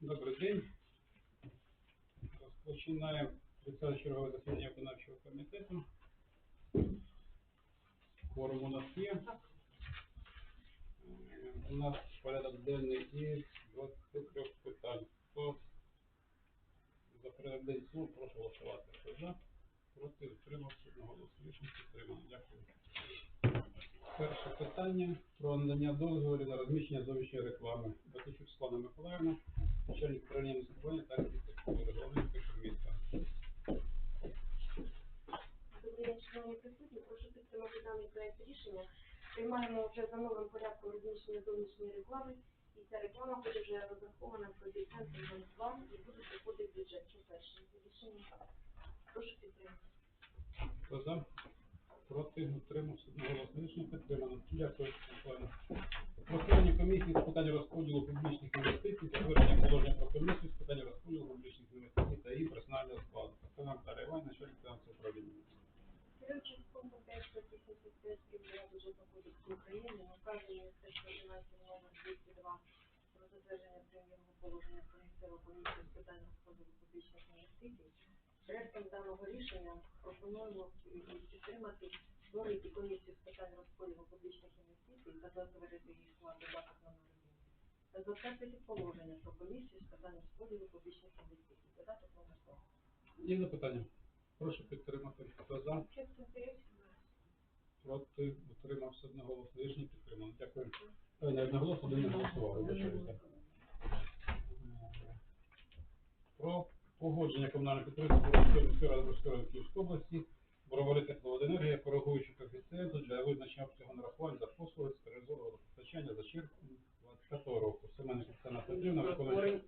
Добрий день. Розпочинаємо 30 чергове засідання виконавчого комітету. Форум у нас є. У нас порядок денний із 23 питань. Хто за порядок денний слов, прошу голосувати. Хто за? Проти утримався одноголосно. Рішення підтримано. Дякую. Перше питання про надання дозволу на розміщення зовнішньої реклами. Батичук Світлана Миколаївна, начальник управління містобудування та архітектури, головний інспектор міста. Добрий день, шановні присутні. Прошу підтримати даний проект рішення. Приймаємо вже за новим порядком розміщення зовнішньої реклами. І буде вже розрахована коефіцієнтом план і буде приходити в бюджет. Що перше? Рішення. Прошу підтримати. Хто за? Проти утримався одноголосно. Рішення підтримано. Дякую, Миколаївна. Про комісії з питань розподілу публічних інвестицій, затвердження положення про комісію з питань розподілу публічних інвестицій та її персонального складу. Оксана Наталія Іванівна, начальник фінансового управління. Керуючи фондом 585 мільйонів бюджетного кодексу України, наказує Міністерство фінансів номер 202 про затвердження прем'єрного положення про місцеву комісію з питань розподілу публічних інвестицій. Проектом даного рішення пропонуємо підтримати створити комісію з питань розподілу публічних інвестицій та затвердити її склад додаток номер 1. Та затвердити положення про комісію з питань розподілу публічних інвестицій. Додаток номер 2. Є запитання? Прошу підтримати. Хто за? Проти утримався одноголосно. Рішення підтримано. Дякую. Ой, Не одноголосно, один не голосував. вибачаюся. Е, Про погодження комунального підприємства Боровської міської ради Боровської району Київської області Боровари тепловоденергія, коригуючи коефіцієнту для визначення обсягу нарахувань за послуги з стерилізованого водопостачання за червень 25 року. Семенник Оксана Петрівна, виконуюча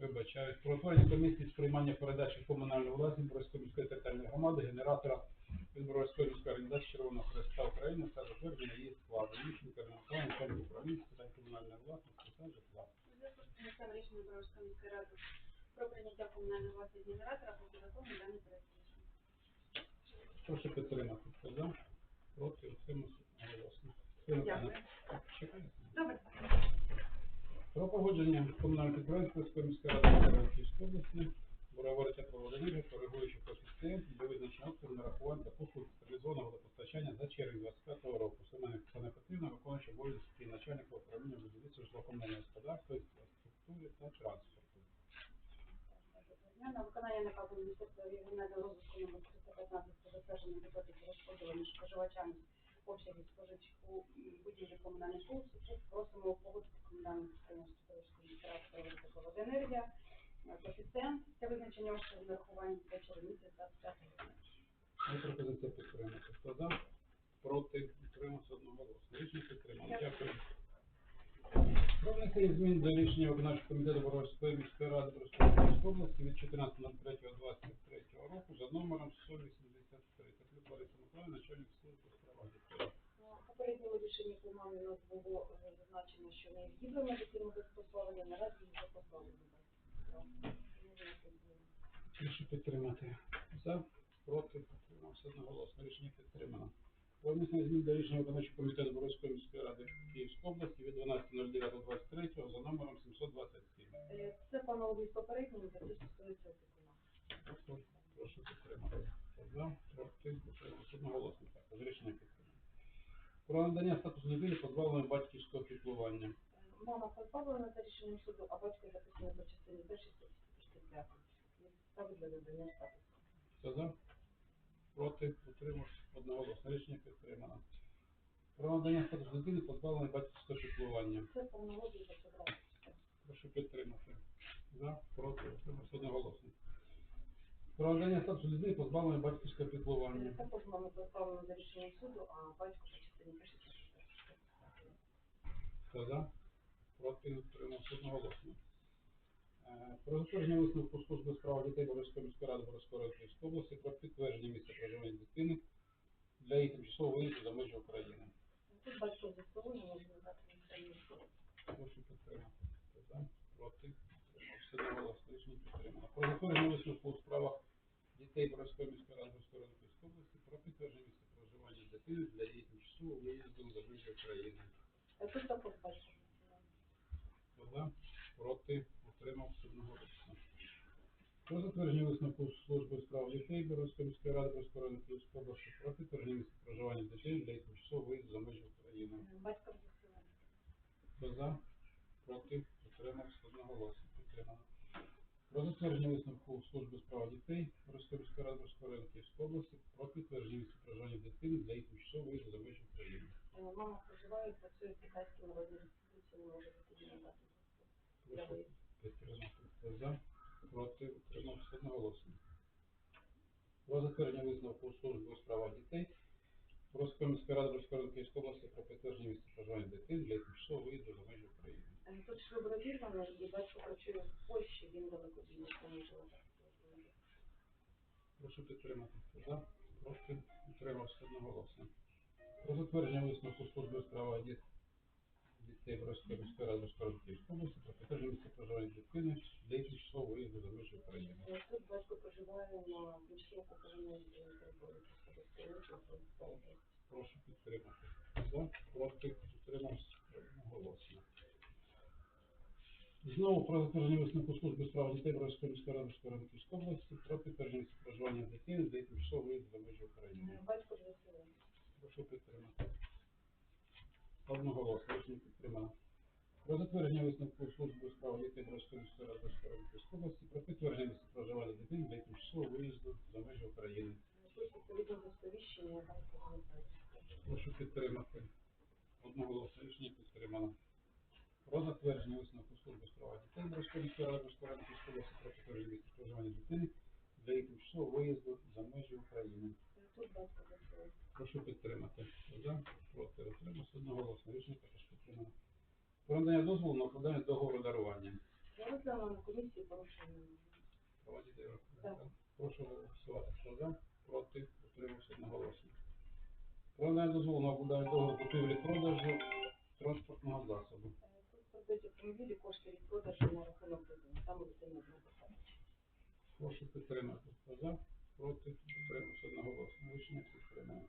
Вибачаю. Про утворення комісії з приймання передачі в комунальну власність міської територіальної громади генератора від Боровської міської організації Червоного Хреста України та затвердження її складу. Міщенка Миколаїв, начальник управління з питань комунальної власності та житла. Зв'язку з прийняттям рішення Боровської міської ради про прийняття комунальної власності генератора по закону даний проект. Прошу підтримати. Хто за? Проти, утримався голосно. Дякую. Чекайте. Про погодження комунального підприємства Боровської міської ради Київської області Боровари тепловоденергія, коригуючи коефіцієнт для визначення обсягу нарахувань та послуг стерилізованого водопостачання за червень 25 року. Семенник Оксана Петрівна, обов'язки начальника управління будівництва житлово-комунального господарства, інфраструктури та транспорту. На виконання наказу Міністерства регіонального розвитку номер 315 про затвердження між споживачами обсягів споживчих у будівлі комунальних послуг просимо погодити комунальне підприємство міськради тепловоденергія коефіцієнт для визначення обсягів нарахувань для червониці 25 року. Є пропозиція підтримати. Хто за? Проти? Утримався одноголосно. Рішення підтримано. Дякую. Про внесення змін до рішення виконавчого комітету Боровської міської ради Боровської області від 14.03.23 року за номером 183. Таклюк Лариса Миколаївна, начальник служби. Ну, в Попередньому рішенні приймали у нас було е, зазначено, що необхідно медицину безпословлення, наразі їх позбавлено. Прошу підтримати. За, проти, утримався одноголосно. Рішення підтримано. Про внесення змін до рішення виконавчого комітету Боровської міської ради Київської області від 12.09.23 за номером 727. Е, Це аналогії з попереднім, це стосується опікуна. Прошу підтримати. За, проти, одноголосно. Також рішення підтримано. Про надання статусу людини позбавленої батьківського піклування. Мама позбавлена за рішенням суду, а батько записаний по частині першій статті 145. Є для надання статусу. Хто за? Проти, утримався одноголосно. Рішення підтримано. Про надання статусу людини позбавленої батьківського піклування. Це по аналогії за. Прошу підтримати. За, проти, утримався одноголосно. Про надання статусу людини позбавленої батьківського піклування. Також мама позбавлена за рішенням суду, а батько по частині першій Хто за? Проти, утримався одноголосно. Е, Про затвердження висновку служби справ дітей Боровської міської ради Боровської Київської області про підтвердження місця проживання дитини для її тимчасового виїзду за межі України. Тут батько не може надати інформацію. Прошу підтримати. Хто за? Проти? Утримався. Одноголосно. Рішення підтримано. Про затвердження висновку у справах дітей Боровської міської ради Боровської області про підтвердження місця проживання дитини для її тимчасового виїзду за межі України. Тут також. Хто за? Проти? Утримався. Одноголосно. Про затвердження висновку служби у справах дітей Боровської міської ради Боровської району Київської області про підтвердження місця проживання дитини для її тимчасового виїзду за межі України. Батько за? Проти? Утримався одноголосно. Підтримано. Про затвердження висновку служби у справах дітей Боровської міської ради Київської області про підтвердження місця проживання дитини для її тимчасового виїзду за межі України. Е, Мама проживає, працює в Китайській народній республіці, не може. Хто за? Проти? Утримався одноголосно. Про затвердження висновку служби у справах дітей Боровської міської ради Київської області про підтвердження місця проживання дитини для виїзду за межі України. Е, Тут шлюб розірваний, і батько працює в Польщі, він далекобійний, не може. Прошу підтримати. За? Проти? Утримався одноголосно. Про затвердження висновку служби у справах дітей Боровської міської ради району області про підтвердження місця проживання дитини її тимчасового виїзду за межі України. Тут батько проживає на тимчасово окупованій території Прошу підтримати. За, проти, утримався одноголосно. Знову про затвердження висновку служби справ дітей Боровської міської ради області про підтвердження проживання дитини для її тимчасового виїзду за межі України. Е, Батько ЗСУ. Прошу підтримати. Одноголосно рішення підтримано. Про затвердження висновку служби у справах дітей Боровської міської ради Боровської області про підтвердження проживання дитини для її тимчасового виїзду за межі України. Прошу підтримати. Одноголосно рішення підтримано. Про затвердження висновку служби справа дітей Борської міської ради Борської ради Київської про підтвердження місця проживання дитини для її тимчасового виїзду за межі України. Прошу підтримати. За, проти, утримався одноголосно. Рішення також підтримано. Про надання дозволу на укладання договору дарування. Я розглянула на комісії порушення. Права дітей Так. Прошу голосувати. Хто за, проти, утримався одноголосно. Про надання дозволу на укладання договору купівлі-продажу транспортного засобу. Автомобілі, кошти від продажу на рахунок дитини. Там дитина посадка. Прошу підтримати. За, проти, утримався одноголосно. Рішення підтримано.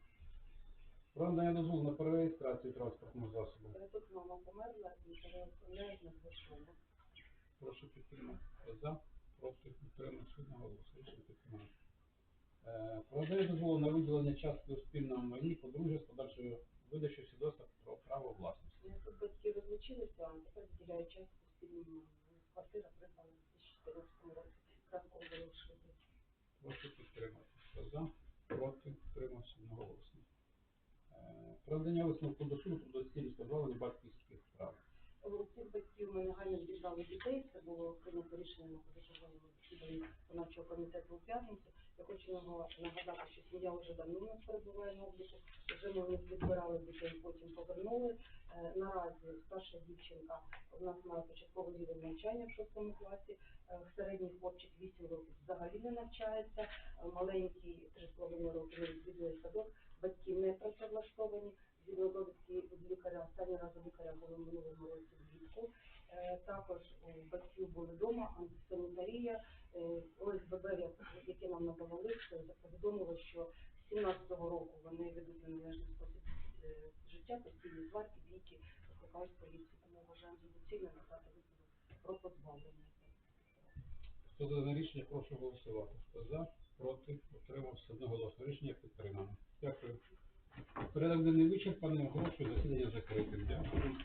Про надання дозволу на перереєстрацію транспортного засобу. Тут мама померла і переоформляють на звичайно. Прошу підтримати. За, проти, утримався одноголосно. Рішення підтримано. Е, Про надання дозволу на виділення частки у спільному майні подружжя з подальшою видачею свідоцтва про право власності. Е, Тут батьки розлучилися, а тепер виділяють частку спільному. Квартира придбана в 2014 році. Кратко залишили. Прошу підтримати. Хто за, проти, Тримався одноголосно. Е, Про надання висновку до суду до цілі позбавлення батьківських прав. Цих батьків ми негайно відібрали дітей. Це було прийнято рішення на позачерговому засіданні виконавчого комітету у п'ятницю. Я хочу нагадати, що сім'я вже давно у нас перебуває на обліку. Вже ми відбирали дітей, потім повернули. Е, Наразі старша дівчинка у нас має початковий рівень навчання в шостому класі. Е, Середній хлопчик 8 років взагалі не навчається. Маленький 3,5 роки не відвідує садок. Батьки не працевлаштовані. Згідно довідки від лікаря, останній раз у лікаря було минулому році влітку. Е, Також у батьків були вдома антисанітарія, е, ОСББ, як- яке нам надавали, це повідомило, що з 17-го року вони ведуть неналежний спосіб е, життя, постійні сварки, бійки, викликають поліцію. Тому вважаємо за доцільне надати висновок про позбавлення. Хто за рішення, прошу голосувати. Хто за, проти, утримався одноголосно. Рішення підтримано. Дякую. Порядок денний вичерпаний, оголошую засідання закритим. Дякую.